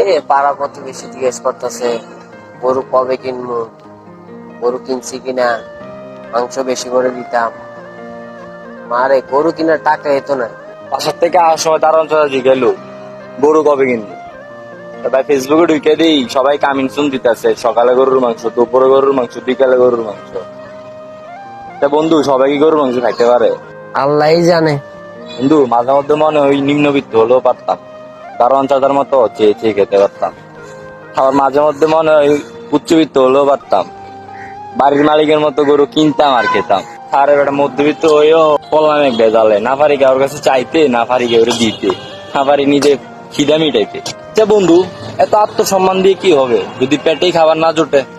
এ পাড়া প্রতিবেশী জিজ্ঞেস করতেছে গরু কবে কিনবো? গরু কিনছি কিনা? মাংস বেশি করে দিতাম। মারে গরু কেনার টাকা এতো না। বাসার থেকে আসার সময় তার অঞ্চলে জিগেল গরু কবে কিনবো? ভাই ফেসবুকে ঢুকে দিই সবাই কামিন শুন দিতেছে সকালে গরুর মাংস দুপুরে গরুর মাংস বিকালে গরুর মাংস। তা বন্ধু সবাই কি গরুর মাংস খাইতে পারে? আল্লাহই জানে। বন্ধু, মাঝে মধ্যে মনে ওই নিম্নবিত্ত হলেও পারতাম। দারোয়ান চাঁদার মতো চেয়ে চেয়ে খেতে পারতাম। আবার মাঝে মধ্যে মনে হয় উচ্চবিত্ত হলেও পারতাম। বাড়ির মালিকের মতো গরু কিনতাম আর খেতাম। আর এবার মধ্যবিত্ত হয়েও পড়লাম এক বেজালে না পারি কারোর কাছে চাইতে না পারি কেউ দিতে। না পারি নিজে খিদা মিটাইতে। বন্ধু, এত আত্মসম্মান দিয়ে কি হবে? যদি পেটেই খাবার না জোটে।